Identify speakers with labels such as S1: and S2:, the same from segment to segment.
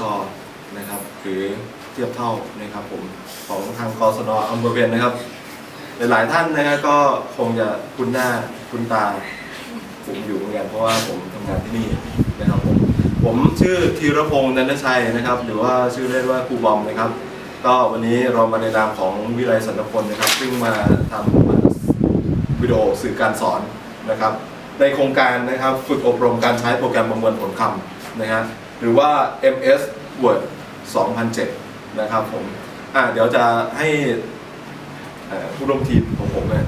S1: ชนะครับหรือเทียบเท่านะครับผมของทางกศนอำเภอเวียนนะครับ หลายๆท่านนะฮะก็คงจะคุ้นหน้าคุ้นตาผมอยู่เหมือนกันเพราะว่าผมทำงานที่นี่นะครับผมผมชื่อธีรพงษ์นันทชัยนะครับ หรือว่าชื่อเล่นว่าครูบอมนะครับ ก็วันนี้เรามาในนามของวิไลสันตพลนะครับ ซึ่งมาทำวิดีโอสื่อการสอนนะครับ ในโครงการนะครับฝึกอบรมการใช้โปรแกรมประมวลผลคำนะฮะ หรือว่า MS Word 2007 นะครับผมอะเดี๋ยวจะให้เอ่อผู้ร่วมทีมของผมนะ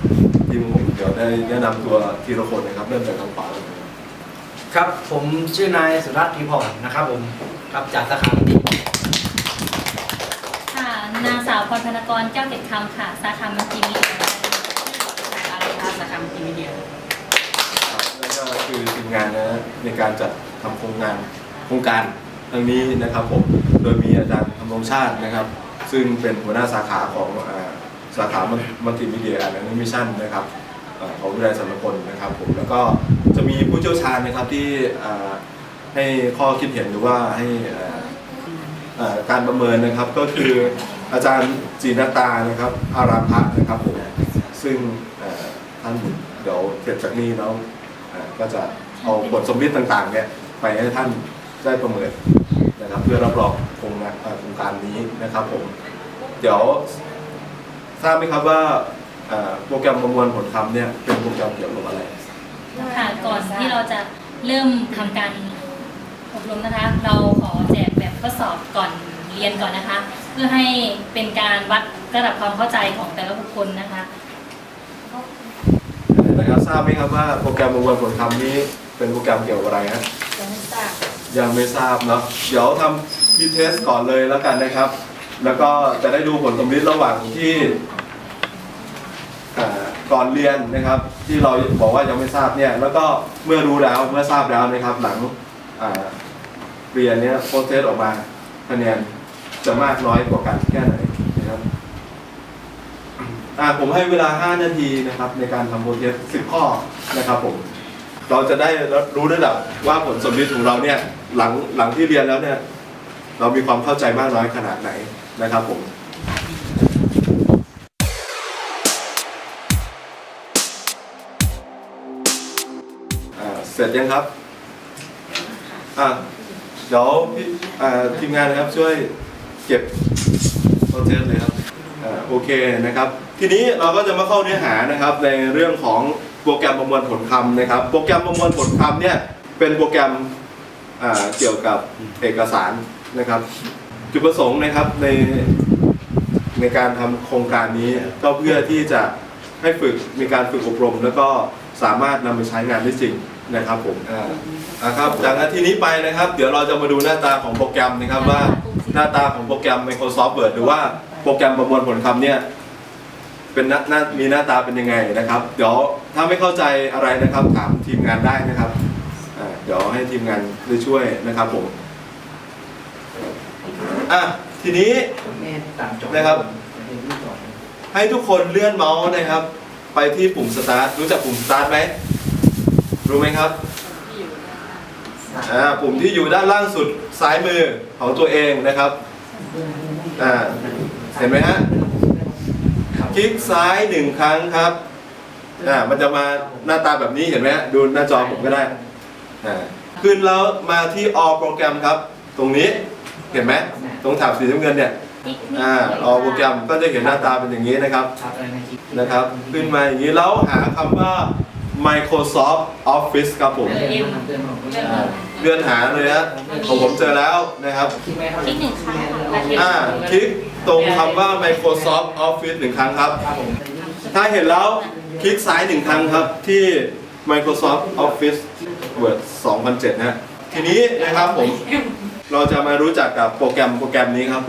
S1: ทีมของผมเดี๋ยวได้แนะนำตัวทีละคนนะครับเริ่มจากทางขวาเลยนะครับ
S2: ครับผมชื่อนายสุรัตน์พีพรนะครับผมครับจากสาขาบัณฑิต
S3: ค่ะนางสาวพรพนกรแก้วเกตคำค่ะ สาขามัลติมีเดีย
S4: อะไรคะสาขามัลติมีเดีย
S1: ครับนั่นก็คือทีมงานนะในการจัดทำโครงงาน โครงการครั้งนี้นะครับผมโดยมีอาจารย์ธำรงชาตินะครับ ซึ่งเป็นหัวหน้าสาขาของอ่าสาขามัลติมีเดียแอนด์มิชชั่นนะครับของวิทยาลัยสรรพลนะครับผมแล้วก็จะมีผู้เชี่ยวชาญนะครับที่ให้ข้อคิดเห็นหรือว่าให้การประเมินนะครับก็คืออาจารย์จีนตานะครับ อารามพักนะครับผมซึ่งท่านเดี๋ยวเสร็จจากนี้แล้วก็จะเอาบทสมบิต่างๆเนี่ยไปให้ท่าน ได้ประเมินนะครับ เพื่อรับรองโครงงานอ่าโครงการนี้นะครับผม เดี๋ยวทราบไหมครับว่าอ่าโปรแกรมประมวลผลคำเนี่ยเป็นโปรแกรมเกี่ยวกับอะไร
S3: ค่ะก่อนที่เราจะเริ่มทำการอบรมนะคะ เราขอแจกแบบทดสอบก่อนเรียนก่อนนะคะ เพื่อให้เป็นการวัดระดับความเข้าใจของแต่ละบุคคลนะคะ
S1: นะครับทราบไหมครับว่าโปรแกรมประมวลผลคำนี้เป็นโปรแกรมเกี่ยวกับอะไรฮะ
S4: ยังไม่ทราบ
S1: ยังไม่ทราบเนาะเดี๋ยวทำพีเทสก่อนเลยแล้วกันนะครับ แล้วก็จะได้ดูผลสมฤทธิ์ระหว่างที่ก่อนเรียนนะครับ ที่เราบอกว่ายังไม่ทราบเนี่ย แล้วก็เมื่อรู้แล้วเมื่อทราบแล้วนะครับ หลังเรียนเนี่ยโปรเซสออกมาคะแนนจะมากน้อยกว่ากันแค่ไหนนะครับอาผมให้เวลา 5 นาทีนะครับ ในการทำโปรเซส10 ข้อนะครับผม เราจะได้รู้ระดับว่าผลสมฤทธิ์ของเราเนี่ยหลังหลังที่เรียนแล้วเนี่ยเรามีความเข้าใจมากน้อยขนาดไหนนะครับผมเสร็จยังครับอ่าเดี๋ยวพี่ทีมงานนะครับช่วยเก็บโปรเจกต์เลยครับอโอเคนะครับ ทีนี้เราก็จะมาเข้าเนื้อหานะครับในเรื่องของ โปรแกรมประมวลผลคำนะครับ โปรแกรมประมวลผลคำเนี่ยเป็นโปรแกรมเกี่ยวกับเอกสารนะครับ จุดประสงค์นะครับในในการทำโครงการนี้ก็เพื่อที่จะให้ฝึกมีการฝึกอบรม แล้วก็สามารถนำไปใช้งานได้จริงนะครับผมอ่าครับจากนาทีนี้ไปนะครับ เดี๋ยวเราจะมาดูหน้าตาของโปรแกรมนะครับว่าหน้าตาของโปรแกรม Microsoft Word หรือว่าโปรแกรมประมวลผลคำเนี่ย เป็นหน้าหน้ามีหน้าตาเป็นยังไงนะครับ เดี๋ยวถ้าไม่เข้าใจอะไรนะครับ ถามทีมงานได้นะครับอ่าเดี๋ยวให้ทีมงานได้ช่วยนะครับผมอะทีนี้
S2: แม่ตามจอ
S1: นะครับ ให้ทุกคนเลื่อนเมาส์นะครับ ไปที่ปุ่มสตาร์ทรู้จักปุ่มสตาร์ทไหมรู้ไหมครับอ่าปุ่มที่อยู่ด้านล่างสุดซ้ายมือของตัวเองนะครับอ่าเห็นไหมฮะ คลิกซ้ายหนึ่งครั้งครับอ่ามันจะมาหน้าตาแบบนี้เห็นไหมฮะดูหน้าจอผมก็ได้อ่าขึ้นแล้วมาที่ all โปรแกรมครับ ตรงนี้เห็นไหมตรงแถบสีน้ำเงินเนี่ยอ่าออกโปรแกรมก็จะเห็นหน้าตาเป็นอย่างนี้นะครับ
S2: ครับอะไรนะคิด
S1: นะครับ ขึ้นมาอย่างนี้แล้วหาคำว่า Microsoft Office ครับผม
S2: เลื่อนมา เลื่อนมาเลื่อน
S1: อ่า
S2: มา
S1: เลื่อนหาเลยฮะของผมเจอแล้วนะครับ
S2: คิดไหมครับ
S3: คลิกหนึ่งครั้งค่ะ
S1: อ่าคลิกตรงคำว่า Microsoft Office หนึ่งครั้งครับ
S2: ครับผม
S1: ถ้าเห็นแล้วคลิกซ้ายหนึ่งครั้งครับที่ Microsoft Office Word 2007นะฮะทีนี้นะครับผมเราจะมารู้จักกับโปรแกรมโปรแกรมนี้ครับ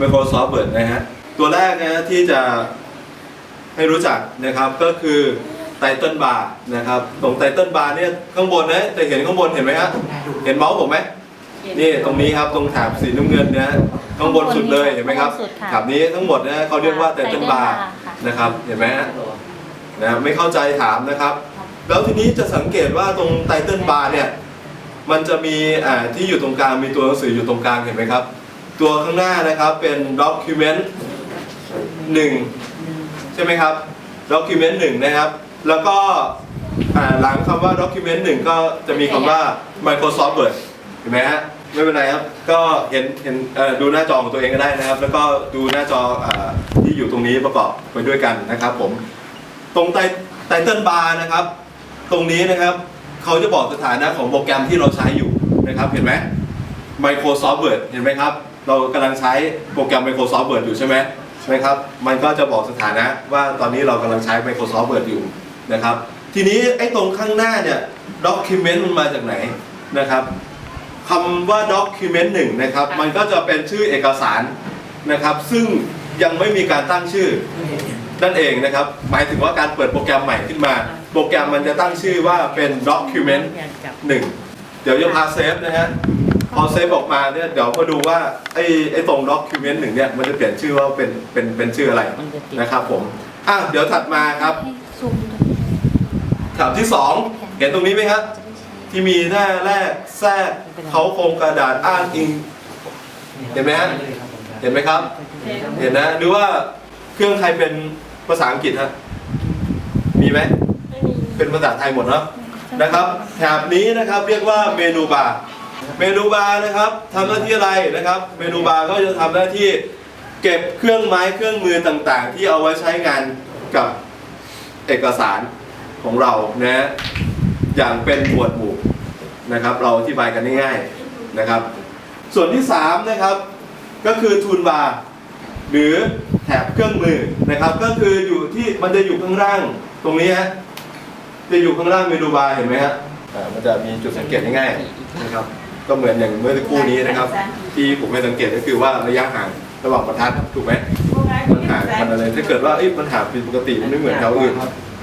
S1: Microsoft Word นะฮะ ตัวแรกนะที่จะให้รู้จักนะครับก็คือ Title Bar นะครับ ตรง Title Bar เนี่ยข้างบนนะจะเห็นข้างบนเห็นไหมฮะเห็นเมาส์ผมไหมนี่ตรงนี้ครับตรงแถบสีน้ำเงินนะข้างบนสุดเลยเห็นไหมครับ
S3: ข้างบนสุดค่ะ
S1: แถบนี้ทั้งหมดนะเขาเรียกว่า Title
S3: Title
S1: Bar
S3: Bar ค่ะ
S1: นะครับ เห็นไหมฮะนะไม่เข้าใจถามนะครับ แล้วทีนี้จะสังเกตว่าตรงไตเติลบาร์เนี่ยมันจะมีอ่าที่อยู่ตรงกลางมีตัวหนังสืออยู่ตรงกลางเห็นไหมครับ ตัวข้างหน้านะครับเป็น document หนึ่งใช่ไหมครับ document หนึ่งนะครับ แล้วก็อ่าหลังคำว่า document หนึ่งก็จะมีคำว่า Microsoft Word เห็นไหมฮะไม่เป็นไรครับ ก็เห็นเห็นเอ่อดูหน้าจอของตัวเองก็ได้นะครับ แล้วก็ดูหน้าจออาที่อยู่ตรงนี้ประกอบไปด้วยกันนะครับผม ตรงไตไตเติลบาร์นะครับ ตรงนี้นะครับเขาจะบอกสถานะของโปรแกรมที่เราใช้อยู่นะครับ เห็นไหม Microsoft Word เห็นไหมครับ เรากำลังใช้โปรแกรม Microsoft Word อยู่ใช่ไหมใช่ไหมครับ มันก็จะบอกสถานะว่าตอนนี้เรากำลังใช้ Microsoft Word อยู่ นะครับ ทีนี้ไอ้ตรงข้างหน้าเนี่ย document มันมาจากไหนนะครับคำว่า document หนึ่งนะครับมันก็จะเป็นชื่อเอกสารนะครับ ซึ่งยังไม่มีการตั้งชื่อนั่นเองนะครับ หมายถึงว่าการเปิดโปรแกรมใหม่ขึ้นมา โปรแกรมมันจะตั้งชื่อว่าเป็น document หนึ่งเดี๋ยวจะพาเซฟนะฮะพอเซฟออกมาเนี่ยเดี๋ยวมาดูว่าไอ้ไอ้ตรง document หนึ่งเนี่ยมันจะเปลี่ยนชื่อว่าเป็นเป็นเป็นชื่ออะไร
S4: มันจะติด
S1: นะครับผมอะเดี๋ยวถัดมาครับ
S3: ให้ซูมดู
S1: แถวที่สองเห็นตรงนี้ไหมครับที่มีหน้าแรกแทรกเขาโครงกระดาษอ้างอิง เห็นไหมฮะเห็นไหมครับ เห็นนะหรือว่าเครื่องใครเป็นภาษาอังกฤษฮะมีไหมเป็นภาษาไทยหมดเนาะนะครับแถบนี้นะครับเรียกว่าเมนูบาร์เมนูบาร์นะครับทำหน้าที่อะไรนะครับ เมนูบาร์ก็จะทำหน้าที่เก็บเครื่องไม้เครื่องมือต่างๆ ที่เอาไว้ใช้งานกับเอกสาร ของเรานะอย่างเป็นหมวดหมู่นะครับ เราอธิบายกันง่ายๆนะครับ ส่วนที่สามนะครับก็คือทูลบาร์หรือแถบเครื่องมือนะครับ ก็คืออยู่ที่มันจะอยู่ข้างล่างตรงนี้ฮะจะอยู่ข้างล่างเมนูบาร์เห็นไหมฮะอ่ามันจะมีจุดสังเกตง่ายๆนะครับก็เหมือนอย่างเมื่อสักครู่นี้นะครับ ที่ผมไม่สังเกตก็คือว่าระยะห่างระหว่างประทัดถูกไหมมันห่างมันอะไรถ้าเกิดว่ามันห่างผิดปกติมันไม่เหมือนแถวอื่น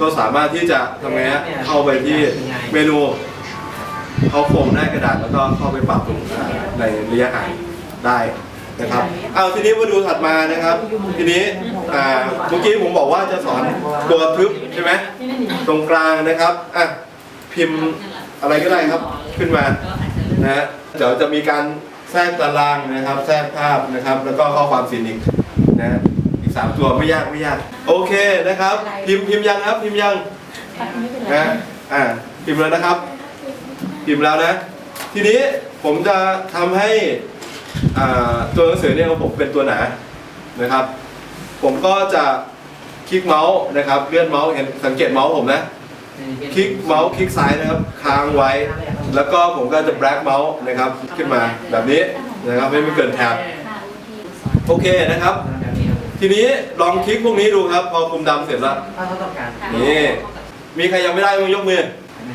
S1: ก็สามารถที่จะทำไงฮะเข้าไปที่เมนูเขาโครงหน้ากระดาษแล้วก็เข้าไปปรับอ่าในระยะห่างได้นะครับเอาทีนี้มาดูถัดมานะครับ ทีนี้อ่าเมื่อกี้ผมบอกว่าจะสอนตัวทึบใช่ไหมตรงกลางนะครับอะพิมพ์อะไรก็ได้ครับขึ้นมานะฮะเดี๋ยวจะมีการแทรกตารางนะครับ แทรกภาพนะครับ แล้วก็ข้อความสีนิกนะฮะอีก สามตัวไม่ยากไม่ยาก โอเคนะครับ พิมพ์พิมพ์ยังครับ พิมพ์ยังนะอ่าพิมพ์แล้วนะครับ พิมพ์แล้วนะ ทีนี้ผมจะทำให้อ่าตัวหนังสือเนี่ยของผมเป็นตัวหนานะครับ ผมก็จะคลิกเมาส์นะครับ เลื่อนเมาส์เห็นสังเกตเมาส์ผมนะคลิกเมาส์คลิกซ้ายนะครับค้างไว้ แล้วก็ผมก็จะแบล็กเมาส์นะครับขึ้นมาแบบนี้นะครับไม่ไม่เกินแถบ
S3: ค่ะโอเค
S1: โอเคนะครับ ทีนี้ลองคลิกพวกนี้ดูครับ พอคุมดำเสร็จแล้ว
S2: ถ้าเขาต้องการ
S1: นี่ มีใครยังไม่ได้มั้งยกมือ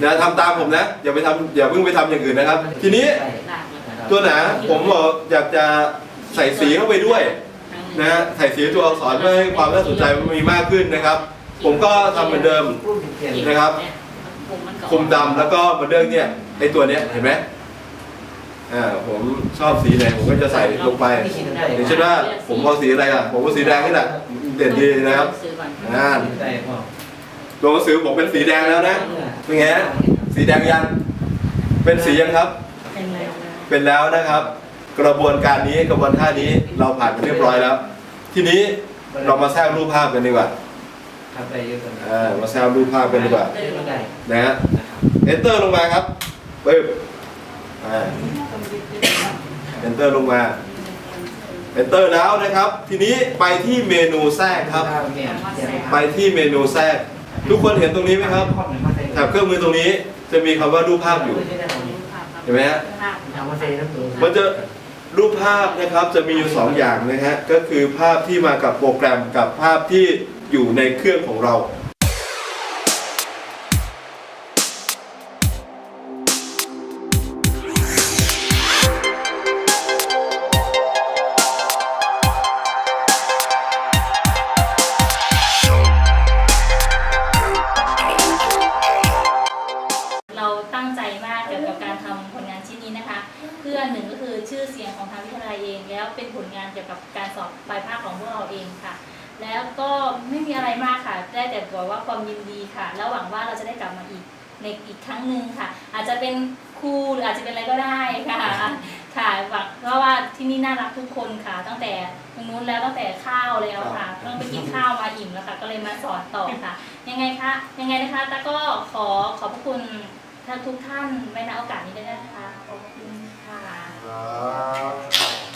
S1: อย่าทำตามผมนะ อย่าไปทำอย่าเพิ่งไปทำอย่างอื่นนะครับ ทีนี้ตัวหนาผมบอกอยากจะใส่สีเข้าไปด้วยนะฮะใส่สีตัวอักษรเพื่อให้ความน่าสนใจมันมีมากขึ้นนะครับ ผมก็ทำเหมือนเดิมนะครับ คุมดำแล้วก็มาเดิงเนี่ยไอตัวเนี้ยเห็นไหม อ่าผมชอบสีไหนผมก็จะใส่ลงไปอย่างเช่นว่าผมเอาสีอะไรอะผมเอาสีแดงนี่แหละเด่นดีนะครับอ่า
S2: ได้พ่อ
S1: ตัวหนังสือผมเป็นสีแดงแล้วนะเป็นไงฮะสีแดงยัง เป็นสียังครับ เป็นแล้วนะครับ กระบวนการนี้กระบวนท่านี้เราผ่านไปเรียบร้อยแล้ว ทีนี้เรามาแทรกรูปภาพกันดีกว่า
S2: ทำได้เยอะกว่า
S1: อ่ามาแทรกรูปภาพกันดีกว่า
S2: ได้
S1: นะฮะ
S2: นะครับ
S1: enter ลงมาครับปึ๊บอ่า enter ลงมา enter แล้วนะครับ ทีนี้ไปที่เมนูแทรกครับ ไปที่เมนูแทรก ทุกคนเห็นตรงนี้ไหมครับแถบเครื่องมือตรงนี้จะมีคำว่ารูปภาพอยู่ เห็นไหมฮะมันจะรูปภาพนะครับจะมีอยู่สองอย่างนะฮะก็คือภาพที่มากับโปรแกรมกับภาพที่อยู่ในเครื่องของเรา
S3: เรา กับการสอบปลายภาคของพวกเราเองค่ะ แล้วก็ไม่มีอะไรมากค่ะ ได้แต่บอกว่าความยินดีค่ะ แล้วหวังว่าเราจะได้กลับมาอีกในอีกครั้งหนึ่งค่ะ อาจจะเป็นครูหรืออาจจะเป็นอะไรก็ได้ค่ะ ค่ะเพราะว่าที่นี่น่ารักทุกคนค่ะ ตั้งแต่ตรงนู้นแล้วตั้งแต่ข้าวแล้วค่ะเพิ่งไปกินข้าวมาอิ่มแล้วค่ะ ก็เลยมาสอนต่อค่ะ ยังไงคะยังไงนะคะตาก็ขอขอบพระคุณทุกท่านไว้ในโอกาสนี้ด้วยนะคะขอบคุณค่ะ